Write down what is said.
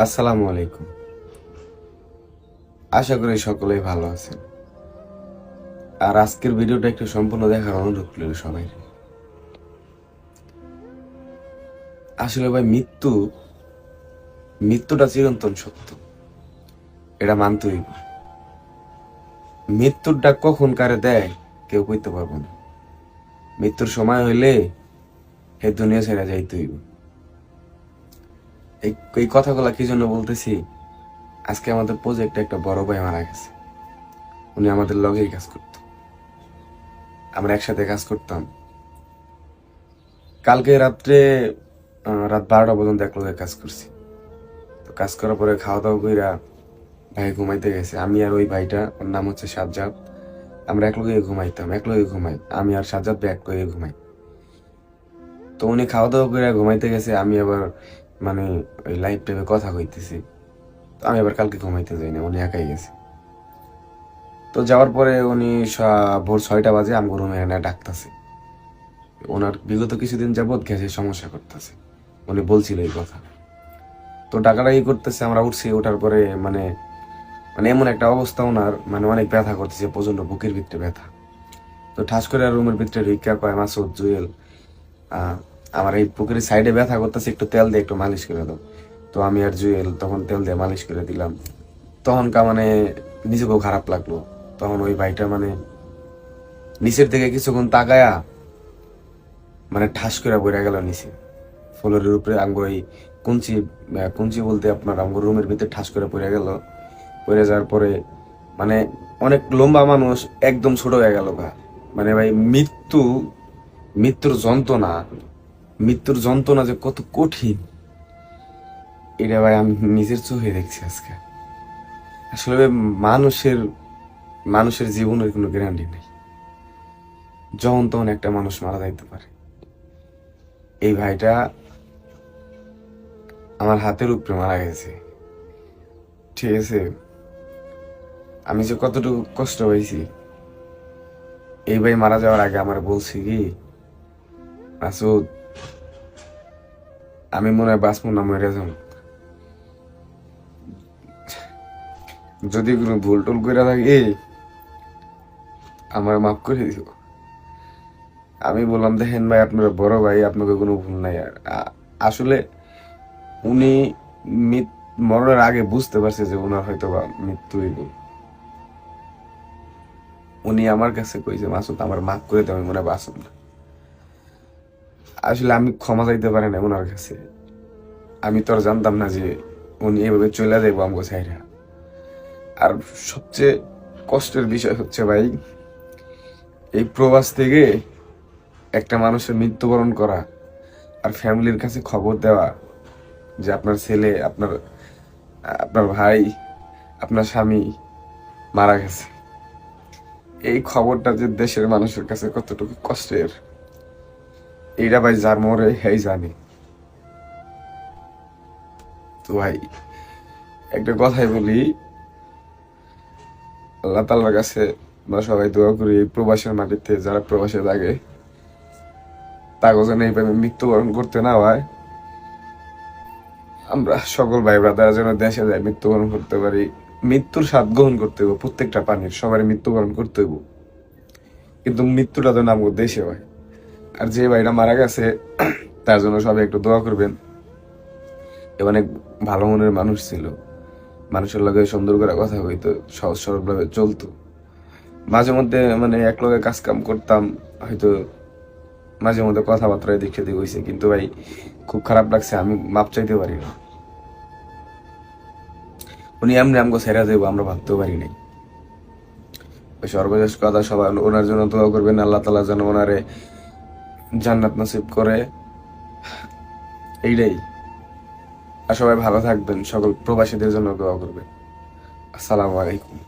আসসালামু আলাইকুম। আশা করি সকলেই ভালো আছেন। আর আজকের ভিডিওটা একটু সম্পূর্ণ দেখার অনুরোধ করল সবাই। আসলে ভাই, মৃত্যু, মৃত্যুটা চিরন্তন সত্য। এটা মানতে হইব মৃত্যুর ডাক কখন কারে দেয় কেউ কইতে পারব না। মৃত্যুর সময় হইলে হে দুনিয়া ছেড়ে যাইতে হইব এই এই কথাগুলো কি জন্য বলতেছি? আজকে আমাদের প্রজেক্টে একটা বড় ভাই মারা গেছে। উনি আমাদের লগেই কাজ করত। আমরা একসাথে কাজ করতাম। কালকে রাত্রে রাত বারোটা পর্যন্ত এক লগে কাজ করছি। তো কাজ করার পরে খাওয়া দাওয়া কইরা ভাই ঘুমাইতে গেছে। আমি আর ওই ভাইটা, ওর নাম হচ্ছে সাজ্জাদ। আমরা এক লগে ঘুমাইতাম, এক লগে ঘুমাই। আমি আর সাজ্জাদ ভাই এক লগে ঘুমাই। তো উনি খাওয়া দাওয়া করে ঘুমাইতে গেছে। আমি আবার মানে ওই লাইভ টাইপে কথা কইতেছি। তো আমি আবার কালকে ঘুমাইতে যাই না উনি একাই গেছে। তো যাওয়ার পরে উনি ভোর ছয়টা বাজে আমগো রুমে এনে ডাকতেছে। ওনার বিগত কিছুদিন যাবৎ গ্যাসের সমস্যা করতেছে। উনি বলছিল এই কথা। তো ডাকাটা ডাকাডাকি করতেছে, আমরা উঠছি, ওঠার পরে মানে মানে এমন একটা অবস্থা ওনার মানে অনেক ব্যথা করতেছে প্রচণ্ড বুকের ভিতরে ব্যথা। তো ঠাস করে রুমের ভিতরে রিক্কা কয়, মাসুদ, জুয়েল আমার এই পুকুরের সাইডে ব্যথা করতেছে, একটু তেল দিয়ে একটু মালিশ করে দাও। তো আমি আর জুয়েল তখন তেল দিয়ে মালিশ করে দিলাম। তখন কা মানে নিজেকেও খারাপ লাগল। তখন ওই ভাইটা মানে নিচের থেকে কিছুক্ষণ তাকায়া মানে ঠাস করে বইরা গেল নিচে। ফ্লোরের উপরে আঙ্গ ওই কুঞ্চি কুঞ্চি বলতে আপনার আঙ্গ রুমের ভিতরে ঠাস করে পড়ে গেল। পড়ে যাওয়ার পরে মানে অনেক লম্বা মানুষ একদম ছোট হয়ে গেল গা। মানে ভাই মৃত্যু, মৃত্যুর যন্ত্রণা। মৃত্যুর যন্ত্রণা যে কত কঠিন, এটা ভাই আমি নিজের চোখে দেখছি আজকে। আসলে মানুষের মানুষের জীবনের কোনো গ্যারান্টি নেই। যখন তখন একটা মানুষ মারা যাইতে পারে। এই ভাইটা আমার হাতের উপরে মারা গেছে। ঠিক আছে? আমি যে কতটুকু কষ্ট হয়েছি এই ভাই মারা যাওয়ার আগে আমার বলছি কি মাসুদ আমি মনে হয় বাঁচবো না, মরে যদি কোনো ভুল টুল করে থাকি আমার মাফ করে দিও। আমি বললাম, দেখেন ভাই, আপনার বড় ভাই, আপনাকে কোনো ভুল নাই। আর আসলে উনি মরণের আগে বুঝতে পারছে যে ওনার হয়তো বা মৃত্যু হইব। উনি আমার কাছে কইছে, মাসুদ, আমার মাফ করে দেবে মনে হয় বাঁচব না। আসলে আমি ক্ষমা চাইতে পারি না ওনার কাছে। আমি তো আর জানতাম না যে উনি এভাবে চলে যাইবো আমাকে সাইরা আর সবচেয়ে কষ্টের বিষয় হচ্ছে ভাই, এই প্রবাস থেকে একটা মানুষের মৃত্যুবরণ করা আর ফ্যামিলির কাছে খবর দেওয়া যে আপনার ছেলে, আপনার আপনার ভাই, আপনার স্বামী মারা গেছে। এই খবরটা যে দেশের মানুষের কাছে কতটুকু কষ্টের এইটা ভাই যার মরে হেই জানে তো ভাই, একটা কথাই বলি, আল্লাহ তাল্লার কাছে আমরা সবাই দোয়া করি প্রবাসের মাটিতে যারা প্রবাসে থাকে তাকে যেন এইভাবে মৃত্যুবরণ করতে না হয় আমরা সকল ভাই ব্রাদার যেন দেশে যায় মৃত্যুবরণ করতে পারি, মৃত্যুর স্বাদ গ্রহণ করতে হইব, প্রত্যেকটা পানির সবারই মৃত্যুবরণ করতে হইব। কিন্তু মৃত্যুটা যেন আমাদের দেশে হয়। আর যে ভাইটা মারা গেছে, তার জন্য সবাই একটু দোয়া করবেন। এ অনেক ভালো মনের মানুষ ছিল। মানুষের লগে সুন্দর করে কথা হইতো, সহজ সরল ভাবে চলতো। মাঝে মধ্যে মানে এক লগে কাজ কাম করতাম, হয়তো মাঝে মধ্যে কথাবার্তায় দেখে দিয়ে হয়েছে কিন্তু ভাই খুব খারাপ লাগছে, আমি মাপ চাইতে পারি না। উনি এমনি আমগো সেরা দেবো, আমরা ভাবতেও পারি নাই। সর্বশেষ কথা সবাই ওনার জন্য দোয়া করবেন, আল্লাহ তালা যেন ওনারে জান্নাত নসিব করে। এইটাই। আর সবাই ভালো থাকবেন। সকল প্রবাসীদের জন্য দোয়া করবেন। আসসালামু আলাইকুম।